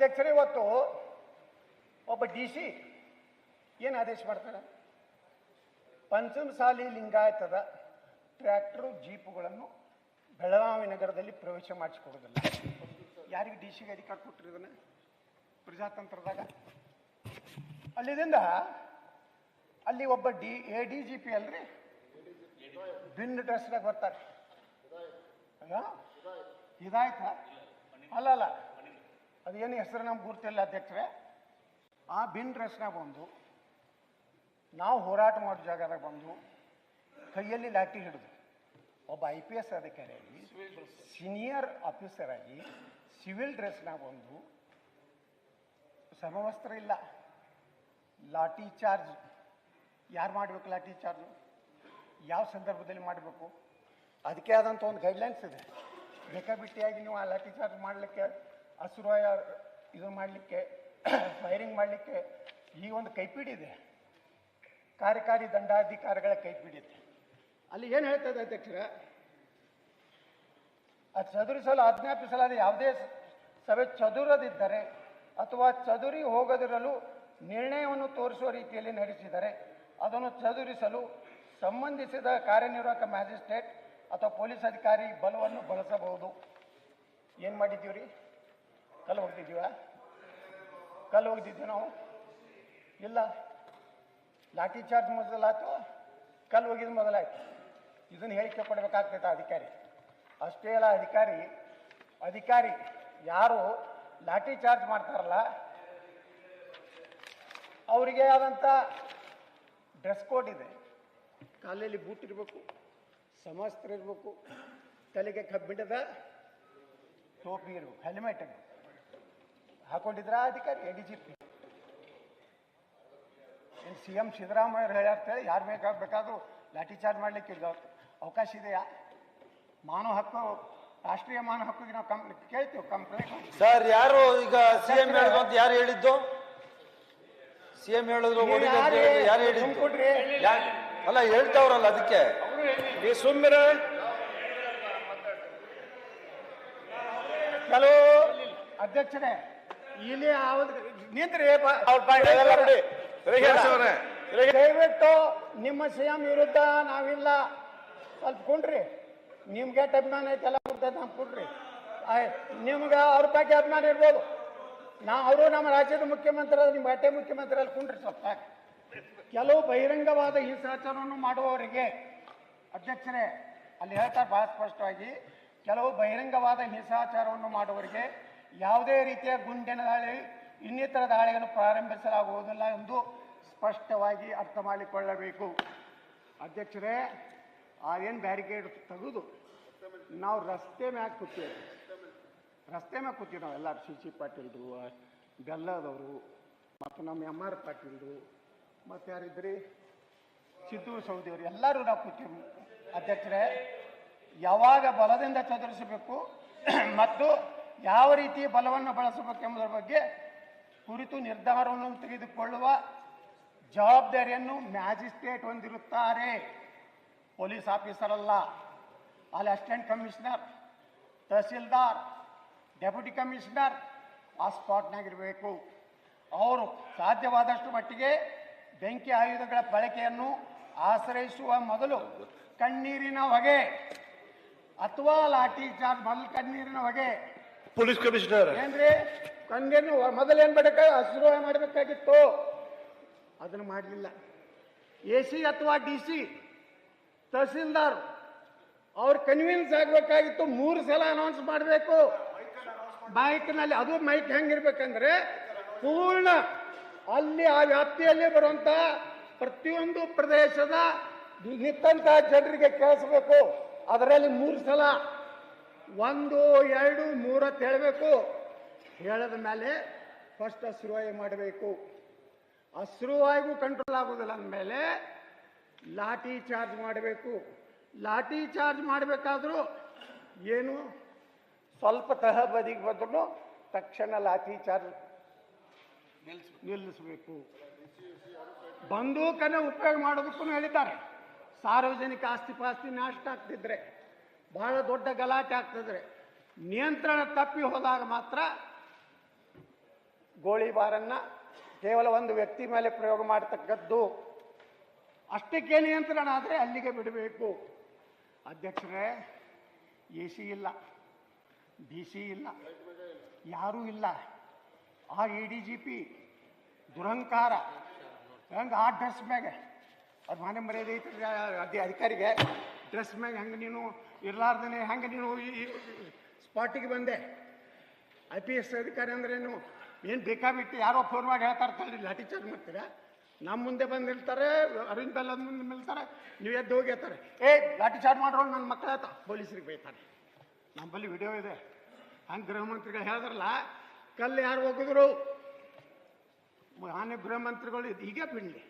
ಅಧ್ಯಕ್ಷರೇ ಇವತ್ತು ಒಬ್ಬ ಡಿ ಸಿ ಏನು ಆದೇಶ ಮಾಡ್ತಾರೆ? ಪಂಚಮಸಾಲಿ ಲಿಂಗಾಯತದ ಟ್ರ್ಯಾಕ್ಟರು ಜೀಪುಗಳನ್ನು ಬೆಳಗಾವಿ ನಗರದಲ್ಲಿ ಪ್ರವೇಶ ಮಾಡಿಸ್ಕೊಡೋದಿಲ್ಲ ಯಾರಿಗೆ ಡಿ ಸಿಗೆ ಅಧಿಕಾರ ಕೊಟ್ಟರು ಇದನ್ನು? ಪ್ರಜಾತಂತ್ರದಾಗ? ಅಲ್ಲಿದಿಂದ ಅಲ್ಲಿ ಒಬ್ಬ D A D G P ಅಲ್ರಿ? ಭಿನ್ನ ಡ್ರೆಸ್ನಾಗ ಬರ್ತಾರೆ. ಹಾ? ಇದಾಯ್ತಾ ಅಲ್ಲ ಅಲ್ಲ. ಅದೇನು ಹೆಸರು ನಮ್ಗೆ ಗುರ್ತಿಲ್ಲ ಅಧ್ಯಕ್ಷರೇ. ಆ ಬಿನ್ ಡ್ರೆಸ್ನಾಗ ಬಂದು ನಾವು ಹೋರಾಟ ಮಾಡೋ ಜಾಗದಾಗ ಬಂದು ಕೈಯಲ್ಲಿ ಲಾಠಿ ಹಿಡಿದು ಒಬ್ಬ ಐ ಪಿ ಎಸ್ ಅಧಿಕಾರಿಯಾಗಿ ಸೀನಿಯರ್ ಆಫೀಸರ್ ಆಗಿ ಸಿವಿಲ್ ಡ್ರೆಸ್ನಾಗ ಬಂದು ಸಮವಸ್ತ್ರ ಇಲ್ಲ. ಲಾಠಿ ಚಾರ್ಜ್. ಯಾರು ಮಾಡಬೇಕು ಲಾಠಿ ಚಾರ್ಜ್? ಯಾವ ಸಂದರ್ಭದಲ್ಲಿ ಮಾಡಬೇಕು? ಅದಕ್ಕೆ ಆದಂಥ ಒಂದು ಗೈಡ್ಲೈನ್ಸ್ ಇದೆ. ಬೇಕಾಬಿಟ್ಟಿಯಾಗಿ ನೀವು ಆ ಲಾಠಿ ಚಾರ್ಜ್ ಮಾಡಲಿಕ್ಕೆ ಅಸುರಾಯ ಇದು ಮಾಡಲಿಕ್ಕೆ ಫೈರಿಂಗ್ ಮಾಡಲಿಕ್ಕೆ ಈ ಒಂದು ಕೈಪಿಡಿ ಇದೆ. ಕಾರ್ಯಕಾರಿ ದಂಡಾಧಿಕಾರಿಗಳ ಕೈಪಿಡಿ ಇದೆ. ಅಲ್ಲಿ ಏನು ಹೇಳ್ತದೆ ಅಧ್ಯಕ್ಷರ? ಅದು ಚದುರಿಸಲು ಆಜ್ಞಾಪಿಸಲಾದ ಯಾವುದೇ ಸಭೆ ಚದುರದಿದ್ದರೆ ಅಥವಾ ಚದುರಿ ಹೋಗದಿರಲು ನಿರ್ಣಯವನ್ನು ತೋರಿಸುವ ರೀತಿಯಲ್ಲಿ ನಡೆಸಿದರೆ ಅದನ್ನು ಚದುರಿಸಲು ಸಂಬಂಧಿಸಿದ ಕಾರ್ಯನಿರ್ವಾಹಕ ಮ್ಯಾಜಿಸ್ಟ್ರೇಟ್ ಅಥವಾ ಪೊಲೀಸ್ ಅಧಿಕಾರಿ ಬಲವನ್ನು ಬಳಸಬಹುದು. ಏನು ಮಾಡಿದ್ದೀವಿ ರೀ ಕಲ್ಲು ಹೋಗ್ತಿದ್ದೀವ? ಕಲ್ಲು ಹೋಗ್ತಿದ್ದೀವಿ ನಾವು? ಇಲ್ಲ. ಲಾಠಿ ಚಾರ್ಜ್ ಮೊದಲಾಯ್ತು. ಕಲ್ಲು ಹೋಗಿದ್ದು ಮೊದಲಾಯ್ತು. ಇದನ್ನು ಹೇಳಿಕೆ ಕೊಡಬೇಕಾಗ್ತೈತೆ ಅಧಿಕಾರಿ. ಅಷ್ಟೇ ಅಲ್ಲ, ಅಧಿಕಾರಿ ಅಧಿಕಾರಿ, ಯಾರು ಲಾಠಿ ಚಾರ್ಜ್ ಮಾಡ್ತಾರಲ್ಲ, ಅವರಿಗೆ ಆದಂಥ ಡ್ರೆಸ್ ಕೋಡ್ ಇದೆ. ಕಾಲಲ್ಲಿ ಬೂಟ್ ಇರಬೇಕು, ಸಮಸ್ತ್ರ ಇರಬೇಕು, ತಲೆಗೆ ಕಬ್ಬಿಣದ ಟೋಪಿ ಇರಬೇಕು ಹೆಲ್ಮೆಟ್ ಇರಬೇಕು. ಹಾಕೊಂಡಿದ್ರ ಅಧಿಕಾರಿ ಎ ಡಿ ಜಿ ಪಿ ಏನು ಸಿ ಎಂ ಸಿದ್ದರಾಮಯ್ಯವ್ರು ಹೇಳ್ಯಾರ್ತೇಳಿ ಯಾರು ಬೇಕಾಗಬೇಕಾದ್ರು ಲಾಠಿ ಚಾರ್ಜ್ ಮಾಡ್ಲಿಕ್ಕೆ ಇದು ಅವಕಾಶ ಇದೆಯಾ? ಮಾನವ ಹಕ್ಕು ರಾಷ್ಟ್ರೀಯ ಮಾನವ ಹಕ್ಕಿಗೆ ನಾವು ಕಂಪ್ ಕೇಳ್ತೀವಿ ಕಂಪ್ಲೇಂಟ್ ಸರ್ ಯಾರು ಈಗ ಸಿಎಂ ಹೇಳಿದ್ರು ಅಂತ ಯಾರು ಹೇಳಿದ್ದು? ಸಿ ಎಂ ಹೇಳಿದ್ರು ಯಾರು ಹೇಳಿದ್ದು? ಯಾ- ಅಲ್ಲ ಹೇಳ್ತಾವ್ರಲ್ಲ ಅದಕ್ಕೆ. ಈ ಸುಮ್ಮನೆ ಕೆಲವು ಅಧ್ಯಕ್ಷರೇ. ಇಲ್ಲಿ ನಿಂತ್ರಿ ದಯವಿಟ್ಟು ನಿಮ್ಮ ಸಿಎಂ ವಿರುದ್ಧ ನಾವಿಲ್ಲ. ಸ್ವಲ್ಪ ಕುಂಡ್ರಿ. ನಿಮ್ಗೆ ಅಭಿಮಾನ ಐತೆಲ್ಲ ಕೊಡ್ತೈತೆ ನಾವು ಕೊಡ್ರಿ. ನಿಮ್ಗೆ ಅವ್ರ ಬಗ್ಗೆ ಅಭಿಮಾನ ಇರ್ಬೋದು. ನಾ ಅವರು ನಮ್ಮ ರಾಜ್ಯದ ಮುಖ್ಯಮಂತ್ರಿ ನಿಮ್ಮ ಅಟ್ಟೆ ಮುಖ್ಯಮಂತ್ರಿ ಅಲ್ಲಿ ಕುಂಡ್ರಿ ಸ್ವಲ್ಪ. ಕೆಲವು ಬಹಿರಂಗವಾದ ಹಿಂಸಾಚಾರವನ್ನು ಮಾಡುವವರಿಗೆ ಅಧ್ಯಕ್ಷರೇ ಅಲ್ಲಿ ಹೇಳ್ತಾರೆ ಬಹಳ ಸ್ಪಷ್ಟವಾಗಿ ಕೆಲವು ಬಹಿರಂಗವಾದ ಹಿಂಸಾಚಾರವನ್ನು ಮಾಡುವವರಿಗೆ ಯಾವುದೇ ರೀತಿಯ ಗುಂಡಿನ ದಾಳಿ, ಇನ್ನಿತರ ದಾಳಿಯನ್ನು ಪ್ರಾರಂಭಿಸಲಾಗುವುದಿಲ್ಲ ಎಂದು ಸ್ಪಷ್ಟವಾಗಿ ಅರ್ಥ ಮಾಡಿಕೊಳ್ಳಬೇಕು. ಅಧ್ಯಕ್ಷರೇ ಏನು ಬ್ಯಾರಿಕೇಡ್ ತೆಗೆದು ನಾವು ರಸ್ತೆ ಮ್ಯಾಗ ಕೂತೀವಿ ರಸ್ತೆ ಮ್ಯಾಗ ಕೂತೀವಿ ನಾವು ಎಲ್ಲರೂ, ಸಿ ಸಿ ಪಾಟೀಲ್ರು, ಬೆಲ್ಲದವರು, ಮತ್ತು ನಮ್ಮ ಎಂ ಆರ್ ಪಾಟೀಲ್ರು, ಮತ್ತು ಯಾರಿದ್ರಿ? ಸಿದ್ದು ಸೌದಿಯವರು, ಎಲ್ಲರೂ ನಾವು ಕೂತೀವಿ ಅಧ್ಯಕ್ಷರೇ, ಯಾವಾಗ ಬಲದಿಂದ ಚದುರಿಸಬೇಕು, ಮತ್ತು ಯಾವ ರೀತಿ ಬಲವನ್ನು ಬಳಸಬೇಕೆಂಬುದರ ಬಗ್ಗೆ ಕುರಿತು ನಿರ್ಧಾರವನ್ನು ತೆಗೆದುಕೊಳ್ಳುವ ಜವಾಬ್ದಾರಿಯನ್ನು ಮ್ಯಾಜಿಸ್ಟ್ರೇಟ್ ಹೊಂದಿರುತ್ತಾರೆ. ಪೊಲೀಸ್ ಆಫೀಸರ್ ಅಲ್ಲ, ಅಲ್ಲಿ assistant commissioner, tahsildar, deputy commissioner ಆ ಸ್ಪಾಟ್ನಾಗಿರಬೇಕು. ಅವರು ಸಾಧ್ಯವಾದಷ್ಟು ಮಟ್ಟಿಗೆ ಬೆಂಕಿ ಆಯುಧಗಳ ಬಳಕೆಯನ್ನು ಆಶ್ರಯಿಸುವ ಮೊದಲು ಕಣ್ಣೀರಿನ ಹೊಗೆ ಅಥವಾ ಲಾಠಿ ಚಾರ್ಜ್ ಮೊದಲು ಕಣ್ಣೀರಿನ ಹೊಗೆ ಪೊಲೀಸ್ ಕಮಿಷನರ್. ಏನ್ರಿ? ಕಣ್ಣೀರಿನ ಮೊದಲೇನು ಮಾಡಬೇಕು ಹಸಿರು ಮಾಡಬೇಕಾಗಿತ್ತು. ಅದನ್ನು ಮಾಡಲಿಲ್ಲ. ಎ ಸಿ ಅಥವಾ ಡಿ ಸಿ ತಹಸೀಲ್ದಾರ್ ಅವ್ರು ಕನ್ವಿನ್ಸ್ ಆಗಬೇಕಾಗಿತ್ತು ಮೂರು ಸಲ ಅನೌನ್ಸ್ ಮಾಡಬೇಕು. ಮೈಕ್ನಲ್ಲಿ ಅದು ಮೈಕ್ ಹೆಂಗಿರ್ಬೇಕಂದ್ರೆ ಪೂರ್ಣ ಅಲ್ಲಿ ಆ ವ್ಯಾಪ್ತಿಯಲ್ಲಿ ಬರುವಂತ ಪ್ರತಿಯೊಂದು ಪ್ರದೇಶದ ನಿಂತ ಜನರಿಗೆ ಕೇಳಿಸ್ಬೇಕು. ಅದರಲ್ಲಿ ಮೂರು ಸಲ ಒಂದು ಎರಡು ಮೂರು ಹೇಳಬೇಕು. ಹೇಳದ ಮೇಲೆ ಫಸ್ಟ್ ಅಶ್ರುವಾಯು ಮಾಡಬೇಕು. ಅಶ್ರುವಾಯಿಗೂ ಕಂಟ್ರೋಲ್ ಆಗೋದಿಲ್ಲ ಅಂದಮೇಲೆ ಲಾಠಿ ಚಾರ್ಜ್ ಮಾಡಬೇಕು. ಲಾಠಿ ಚಾರ್ಜ್ ಮಾಡಬೇಕಾದ್ರೂ ಏನು? ಸ್ವಲ್ಪ ತಹ ಬದಿಗೆ ಬಂದ್ರೂ ತಕ್ಷಣ ಲಾಠಿ ಚಾರ್ಜ್ ನಿಲ್ಲಿಸಬೇಕು. ಬಂದೂಕನ್ನು ಉಪಯೋಗ ಮಾಡೋದಕ್ಕೂ ಹೇಳಿದ್ದಾರೆ. ಸಾರ್ವಜನಿಕ ಆಸ್ತಿ ಪಾಸ್ತಿ ನಾಶ ಆಗ್ತಿದ್ರೆ ಬಹಳ ದೊಡ್ಡ ಗಲಾಟೆ ಆಗ್ತಿದ್ರೆ ನಿಯಂತ್ರಣ ತಪ್ಪಿ ಹೋದಾಗ ಮಾತ್ರ ಗೋಳಿಬಾರನ್ನು ಕೇವಲ ಒಂದು ವ್ಯಕ್ತಿ ಮೇಲೆ ಪ್ರಯೋಗ ಮಾಡತಕ್ಕದ್ದು. ಅಷ್ಟಕ್ಕೆ ನಿಯಂತ್ರಣ ಆದರೆ ಅಲ್ಲಿಗೆ ಬಿಡಬೇಕು. ಅಧ್ಯಕ್ಷರೇ, ಎ ಸಿ ಇಲ್ಲ ಡಿ ಸಿ ಇಲ್ಲ, ಯಾರೂ ಇಲ್ಲ. ಆ ಇ ಡಿ ಜಿ ಪಿ ದುರಂಕಾರ ಹಂಗೆ ಆ ಡ್ರೆಸ್ ಮ್ಯಾಗೆ? ಅದು ಮನೆ ಮರ್ಯಾದೆ ಐತ್ರಿ ಅಧಿಕಾರಿಗೆ. ಡ್ರೆಸ್ ಮ್ಯಾಗ ಹೆಂಗೆ ನೀನು ಇರ್ಲಾರ್ದೇ ಹೆಂಗೆ ನೀನು ಸ್ಪಾಟಿಗೆ ಬಂದೆ. ಐ ಪಿ ಎಸ್ ಅಧಿಕಾರಿ ಅಂದ್ರೇನು ಏನು? ಬೇಕಾಬಿಟ್ಟು ಯಾರೋ ಫೋನ್ ಮಾಡಿ ಹೇಳ್ತಾರೆ ತಳ್ಳಿ ಲಾಠಿ ಚಾರ್ಜ್ ಮಾಡ್ತೀರಾ ನಮ್ಮ ಮುಂದೆ ಬಂದು ನಿಲ್ತಾರೆ, ಅರವಿಂದ್ ಬೆಲ್ಲ ಮುಂದೆ ನಿಲ್ತಾರೆ, ನೀವು ಎದ್ದು ಹೋಗಿ ಹೇಳ್ತಾರೆ ಏ, ಲಾಠಿ ಚಾರ್ಜ್ ಮಾಡ್ರೋ ನನ್ನ ಮಕ್ಕಳ ಪೊಲೀಸರಿಗೆ ಬೈತಾರೆ. ನಮ್ಮಲ್ಲಿ ವಿಡಿಯೋ ಇದೆ. ಹಂಗೆ ಗೃಹ ಮಂತ್ರಿಗಳು ಹೇಳಿದ್ರಲ್ಲ, ಕಲ್ಲು ಯಾರು ಹೋಗಿದ್ರು ಆನೆ ಗೃಹ ಮಂತ್ರಿಗಳು, ಹೀಗೆ ಬಿಡಲಿ.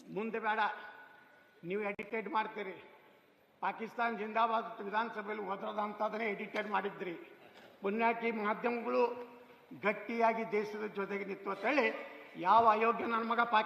ಮುಂದೆ ಬೇಡ. ನೀವು ಎಡಿಟೆಡ್ ಮಾಡ್ತೀರಿ. ಪಾಕಿಸ್ತಾನ ಜಿಂದಾಬಾದ್ ವಿಧಾನಸಭೆಯಲ್ಲಿ ಓದ್ರದಂಥದ್ದನ್ನೇ ಎಡಿಟೆಡ್ ಮಾಡಿದ್ರಿ. ಪುಣ್ಯಾಕಿ ಮಾಧ್ಯಮಗಳು ಗಟ್ಟಿಯಾಗಿ ದೇಶದ ಜೊತೆಗೆ ನಿಂತು ಅಂತೇಳಿ ಯಾವ ಅಯೋಗ್ಯ ನನ್ನ ಮಗ ಪಾಕಿ